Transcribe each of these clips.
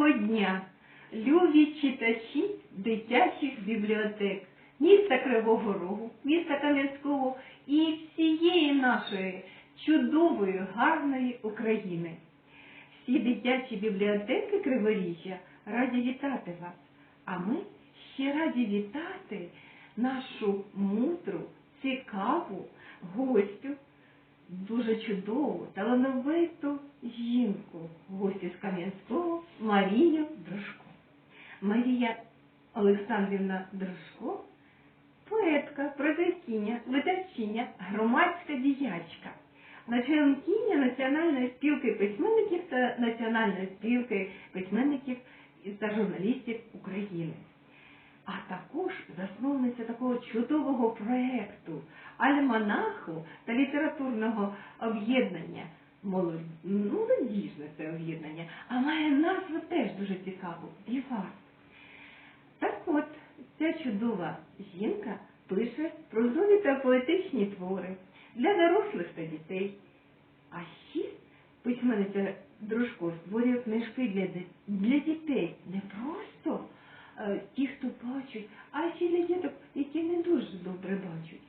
Доброго дня, любі читачі дитячих бібліотек міста Кривого Рогу, міста Кам'янського і всієї нашої чудової, гарної України. Всі дитячі бібліотеки Криворіжжя раді вітати вас, а ми ще раді вітати нашу мудру, цікаву гостю, дуже чудову, талановиту жінку, гостю з Кам'янського Марію Дружко. Марія Олександрівна Дружко, поетка, продавкиня, видавчиня, громадська діячка, начальникиня Національної спілки письменників та Національної спілки письменників та журналістів України а також засновниця такого чудового проєкту альманаху та літературного об'єднання. Молод... ну, Молодіжне це об'єднання, а має назву теж дуже цікаву Віват. Ця чудова жінка пише прозові та поетичні твори для дорослих та дітей. А ще письменниця Дружко створює книжки для, для дітей не просто е, ті, хто бачать, а ще для діток, які не дуже добре бачать.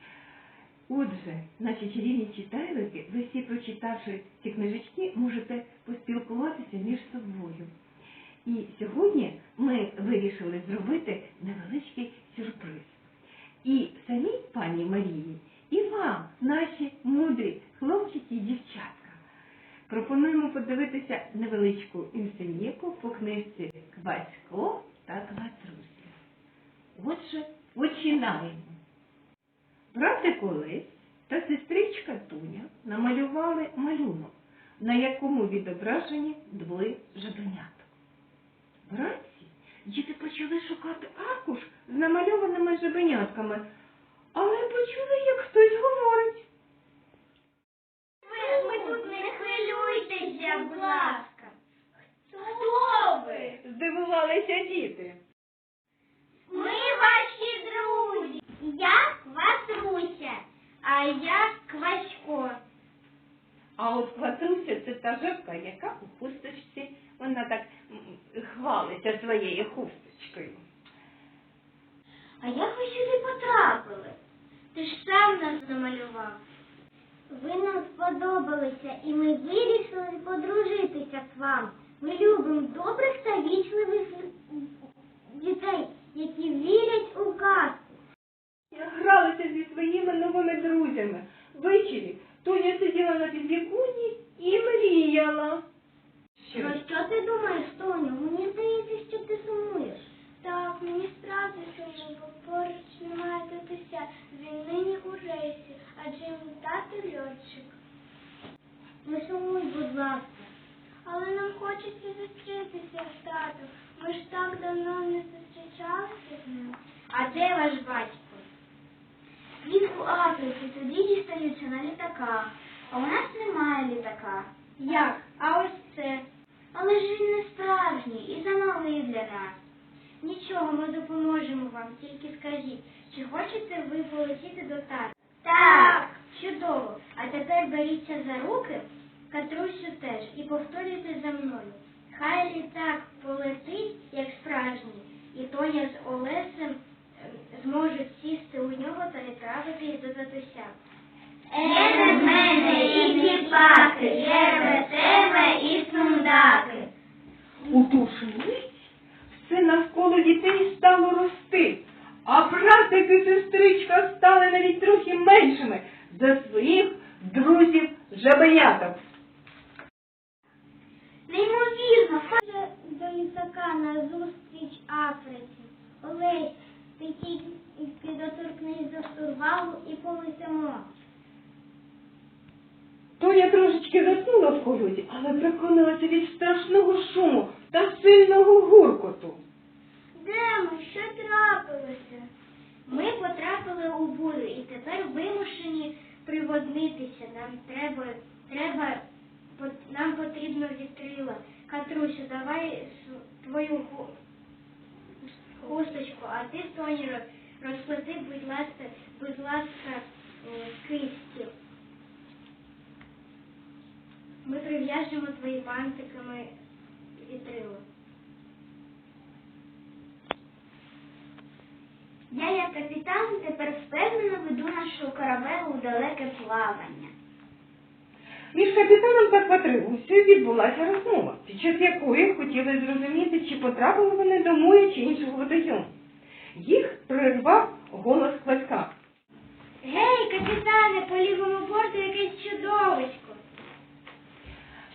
Отже, наші чарівні читайлики, ви всі прочитавши ці книжечки, можете поспілкуватися між собою. І сьогодні ми вирішили зробити невеличкий сюрприз. І самій пані Марії, і вам, наші мудрі хлопчики і дівчатка. Пропонуємо подивитися невеличку інсценівку по книжці Квасько та Кватруся. Отже, починаємо. Братик Олесь та сестричка Туня намалювали малюнок, на якому відображені двоє жабеняток. Вранці діти почали шукати аркуш з намальованими жабенятками, але почули, як хтось говорить. Ви, ми тут не хвилюйтеся, будь ласка. Хто ви? Здивувалися діти. Ми ваші друзі. Я Ватруся, а я Квасько. А от Кватруся це та жабка, яка у хусточці, вона так хвалиться своєю хусточкою. А як ви сюди потрапили? Ти ж сам нас замалював. Ви нам сподобалися, і ми вирішили подружитися з вами. Ми любимо добрих та вічливих дітей, які вірять у казку. Я гралася зі своїми новими друзями. Ввечері Тоня сиділа на підвікуні і мріяла. Про що ти думаєш, Тоню? Мені здається, що ти сумуєш. Так, мені справді сумно, бо поруч немає татуся. Він нині у рейсі, адже йому тато льотчик. Не сумуй, будь ласка. Але нам хочеться зустрітися з татом. Ми ж так давно не зустрічалися з ним. А де ваш батько? Він у Африці, тоді дістаються на літаках. А у нас немає літака. Як? А ось це. Але ж він не справжній і замалий для нас. Нічого, ми допоможемо вам, тільки скажіть, чи хочете ви полетіти до тата? Так. Чудово. А тепер беріться за руки, Катрусю теж, і повторюйте за мною. Хай літак полетить, як справжній, і Тоня з Олесем е, зможуть сісти у нього та відправитись до татуся. Е, без мене і діпаки, є без тебе і сундаки. У ту ж мить все навколо дітей стало рости, а братик і сестричка стали навіть трохи меншими за своїх друзів жабеняток. Неймовірно, Ходить до літака на зустріч Африці. Олесь, ти тільки доторкнись до штурвалу і Тоня трошечки заснула в колоді, але прокинулася від страшного шуму та сильного гуркоту. Де ми? Що трапилося? Ми потрапили у бурю і тепер вимушені приводнитися. Нам треба, треба, нам потрібно вітрила. Катрусю, давай твою хусточку, а ти, Тоні, роз- розплети, будь ласка, будь ласка, е, кисті. Ми прив'яжемо твої бантиками вітрило. Я, як капітан, тепер впевнено веду нашого корабелу у далеке плавання. Між капітаном та Патрилусею відбулася розмова, під час якої хотіли зрозуміти, чи потрапили вони до моря чи іншого водойому. Їх прервав голос Кваська. Гей, капітане, по лівому борту якесь чудовисько.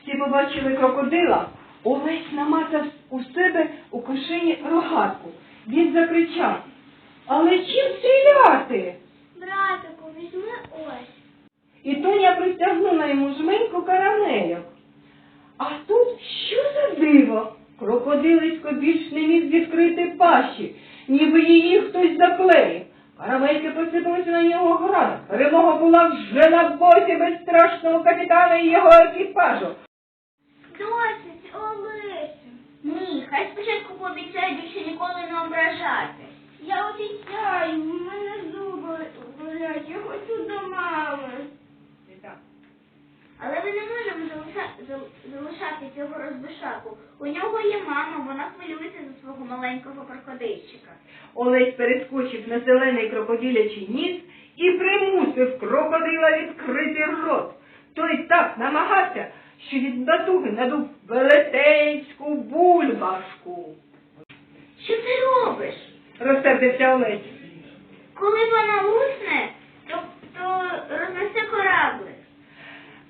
Всі побачили крокодила. Олесь намацав у себе у кишені рогатку. Він закричав. Але чим стріляти? Братику, візьми ось. І Тоня простягнула йому жменьку карамельок. А тут що за диво? Крокодилисько більш не міг відкрити пащі, ніби її хтось заклеїв. Карамельки посипалися на нього градом. Перемога була вже на боці безстрашного капітана і його екіпажу. Досить, Олесю. Хай спочатку пообіцяє більше ніколи не ображати. Я обіцяю, у мене зуби болять, я хочу до мами. Але ви не можемо залиша- залишати цього розбишаку. У нього є мама, вона хвилюється за свого маленького крокодильчика. Олесь перескочив на зелений крокодилячий ніс і примусив крокодила відкрити рот. Той так намагався, що від натуги надув велетенську бульбашку. Що ти робиш? Розсердився Олесь. Коли вона лусне, то, то рознесе кораблик.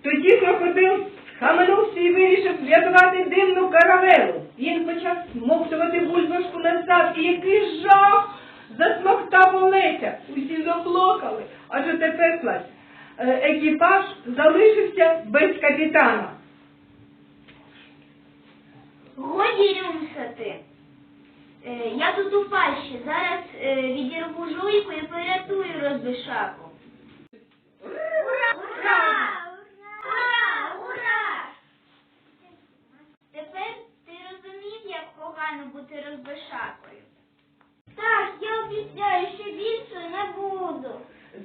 Тоді крокодил схаменувся і вирішив врятувати дивну каравелу. Він почав смоктувати бульбашку назад, і який жах засмоктав Олеся. Усі заплакали, адже тепер клас. е, екіпаж залишився без капітана. Годі рюмсати. Е, я тут у пащі. Зараз е, відірву жуйку і порятую розбишаку. Ура! Ура! Ура! Ура! Тепер ти розумів, як погано бути розбишакою. Так, я обіцяю, що більше не буду.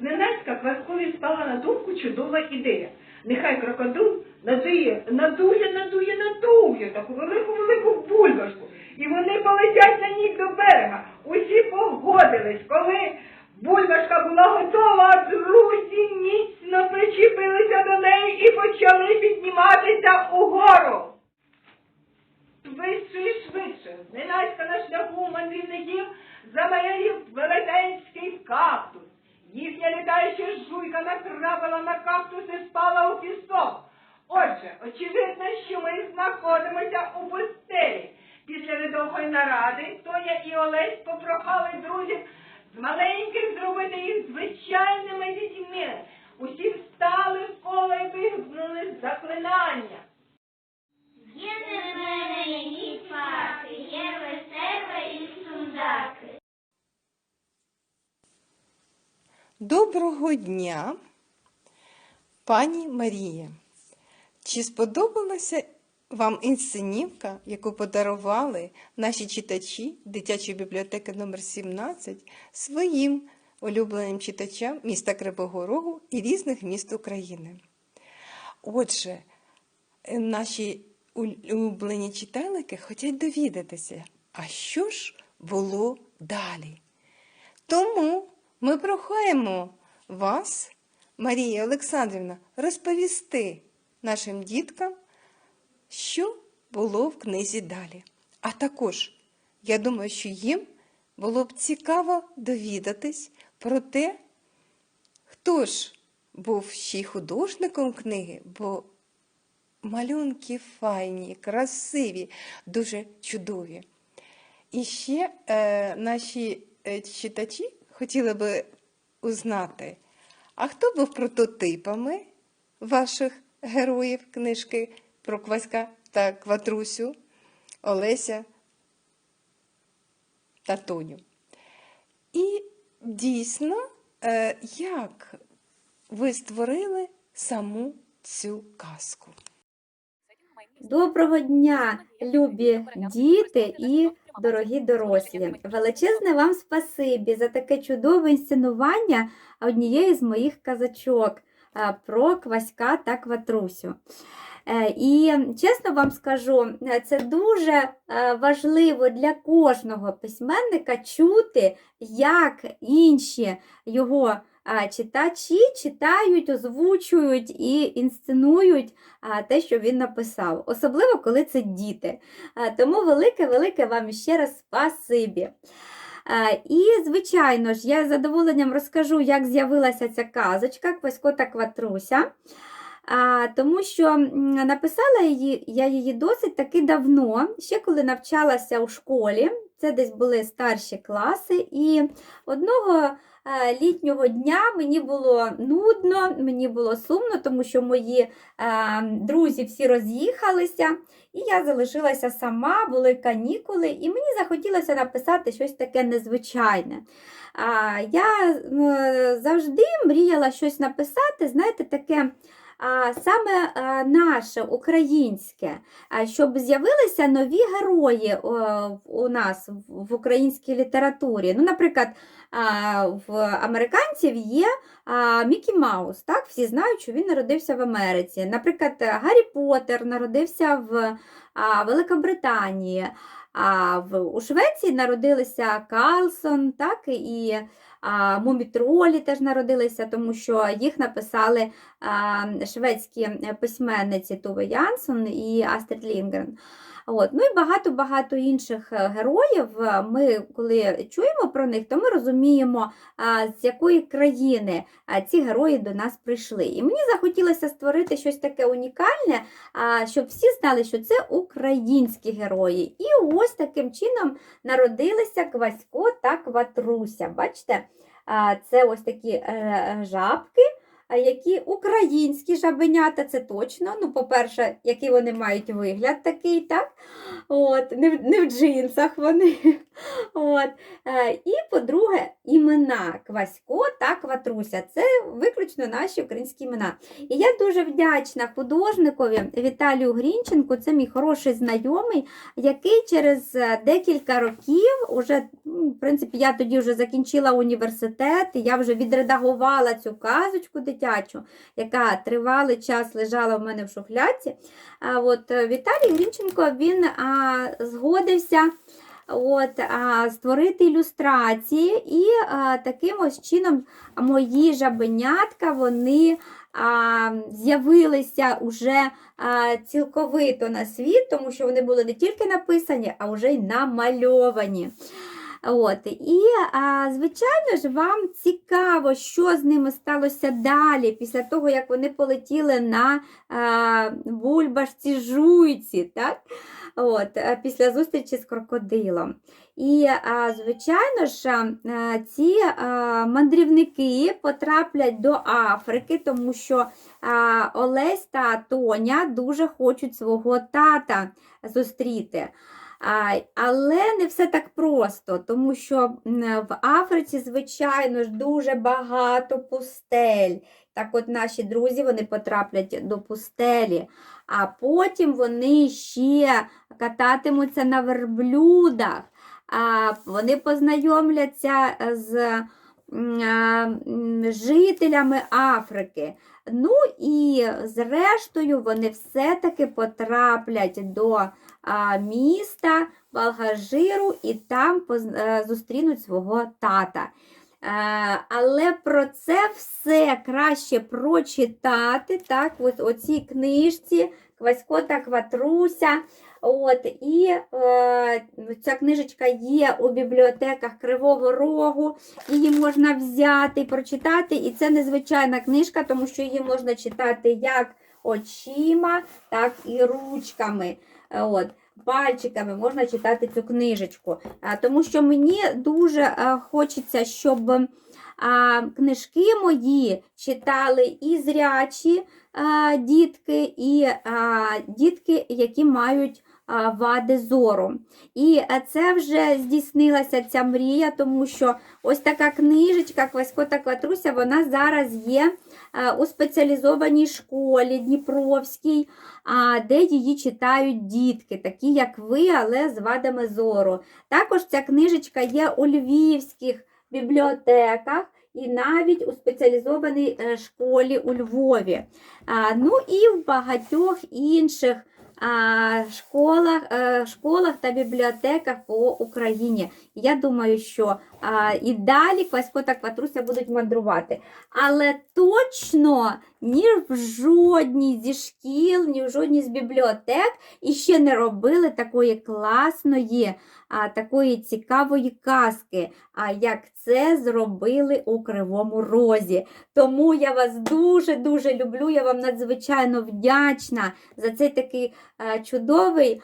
Зненацька Кваскові спала на думку чудова ідея. Нехай крокодил надує, надує, надує, надує таку велику-велику бульбашку. І вони полетять на ній до берега. Усі погодились, коли бульбашка була готова, друзі міцно причепилися до неї і почали підніматися угору. Швидше і швидше, зненацька на шляху мандрівників замаярів велетенський кактус. Їхня літаюча жуйка натрапила на кактус і спала у пісок. Отже, очевидно, що ми знаходимося у пустелі. Після недовгої наради Тоня і Олесь попрохали друзів з маленьких зробити їх звичайними дітьми. Усі встали в коло вигукнули заклинання. Є мене які спати, є веселка і сундаки. Доброго дня, пані Марія. Чи сподобалася вам інсценівка, яку подарували наші читачі дитячої бібліотеки номер 17 своїм улюбленим читачам міста Кривого Рогу і різних міст України? Отже, е, наші улюблені читайлики хочуть довідатися, а що ж було далі? Тому ми прохаємо вас, Марія Олександрівна, розповісти нашим діткам, що було в книзі далі. А також, я думаю, що їм було б цікаво довідатись про те, хто ж був ще й художником книги, бо малюнки файні, красиві, дуже чудові. І ще е, наші е, читачі хотіли би узнати, а хто був прототипами ваших героїв книжки про Кваська та Кватрусю, Олеся та Тоню? І дійсно, е, як ви створили саму цю казку? Доброго дня, любі діти і дорогі дорослі. Величезне вам спасибі за таке чудове інсценування однієї з моїх казачок. е, про Кваська та Кватрусю. Е, І чесно вам скажу, це дуже е, важливо для кожного письменника чути, як інші його читачі читають, озвучують і інсценують те, що він написав, особливо коли це діти. Тому велике-велике вам ще раз спасибі. І, звичайно ж, я з задоволенням розкажу, як з'явилася ця казочка Квасько та Кватруся. А, тому що написала її, я її досить таки давно, ще коли навчалася у школі. Це десь були старші класи, і одного літнього дня мені було нудно, мені було сумно, тому що мої е, друзі всі роз'їхалися, і я залишилася сама, були канікули, і мені захотілося написати щось таке незвичайне. Я е, завжди мріяла щось написати, знаєте, таке. Саме е, наше українське, щоб з'явилися нові герої у нас в українській літературі. Ну, наприклад, в американців є Мікі Маус. Так? Всі знають, що він народився в Америці. Наприклад, Гаррі Поттер народився в Великобританії. А в, у Швеції народилися Карлсон, так, і а, Мумітролі теж народилися, тому що їх написали а, шведські письменниці Туве Янсон і Астрид Лінгрен. От. Ну і багато-багато інших е, героїв. Е, Ми, коли чуємо про них, то ми розуміємо, з якої країни ці герої до нас прийшли. І мені захотілося створити щось таке унікальне, щоб всі знали, що це українські герої. І ось таким чином народилися Квасько та Кватруся. Бачите, це ось такі е, жабки. Які українські жабенята, це точно. Ну, по-перше, який вони мають вигляд такий, так? От, не, в- не в джинсах вони. От. Е, І, по-друге, імена Квасько та Кватруся. Це виключно наші українські імена. І я дуже вдячна художникові Віталію Грінченку, це мій хороший знайомий, який через е, декілька років, уже, ну, в принципі, я тоді вже закінчила університет, я вже відредагувала цю казочку дитячу, яка тривалий час лежала в мене в шухляці. А от е, Віталій Грінченко він а, згодився. От, а, створити ілюстрації, і а, таким ось чином мої жабенятка вони а, з'явилися уже а, цілковито на світ, тому що вони були не тільки написані, а вже й намальовані. От, і, звичайно ж, вам цікаво, що з ними сталося далі, після того, як вони полетіли на бульбашці жуйці, так? От, після зустрічі з крокодилом. І, звичайно ж, ці мандрівники потраплять до Африки, тому що Олесь та Тоня дуже хочуть свого тата зустріти. Але не все так просто, тому що в Африці, звичайно ж, дуже багато пустель. Так от наші друзі вони потраплять до пустелі, а потім вони ще кататимуться на верблюдах, вони познайомляться з жителями Африки. Ну і зрештою вони все-таки потраплять до міста Балгажиру і там е, зустрінуть свого тата. Е, Але про це все краще прочитати, так, ось у цій книжці Квасько та Кватруся. От, і е, ця книжечка є у бібліотеках Кривого Рогу, її можна взяти і прочитати. І це незвичайна книжка, тому що її можна читати як очима, так і ручками. Е, От, пальчиками можна читати цю книжечку. Тому що мені дуже е, хочеться, щоб книжки мої читали і зрячі дітки, і дітки, які мають вади зору. І е, це вже здійснилася ця мрія, тому що ось така книжечка Квасько та Кватруся, вона зараз є е, у спеціалізованій школі Дніпровській, де її читають дітки, такі як ви, але з вадами зору. Також ця книжечка є у львівських бібліотеках, і навіть у спеціалізованій е, школі у Львові. Ну і в багатьох інших школах, е, школах та бібліотеках по Україні. Я думаю, що і далі Квасько та Кватруся будуть мандрувати. Але точно ні в жодній зі шкіл, ні в жодній з бібліотек іще не робили такої класної, а, такої цікавої казки, а як це зробили у Кривому Розі. Тому я вас дуже-дуже люблю. Я вам надзвичайно вдячна за цей такий е, чудовий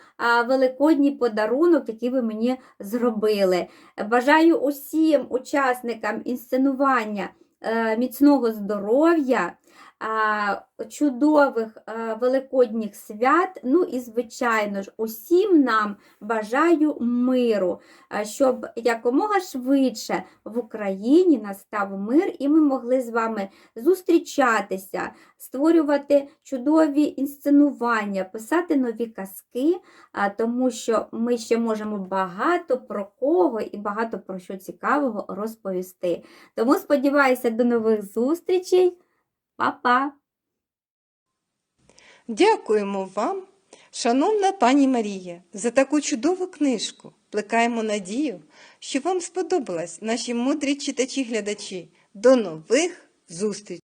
великодній подарунок, який ви мені зробили. Бажаю усім учасникам інсценування е, міцного здоров'я, чудових великодніх свят. Ну і, звичайно ж, усім нам бажаю миру, щоб якомога швидше в Україні настав мир, і ми могли з вами зустрічатися, створювати чудові інсценування, писати нові казки, тому що ми ще можемо багато про кого і багато про що цікавого розповісти. Тому сподіваюся, до нових зустрічей. Па-па! Дякуємо вам, шановна пані Марія, за таку чудову книжку. Плекаємо надію, що вам сподобалась наші мудрі читачі-глядачі. До нових зустрічей!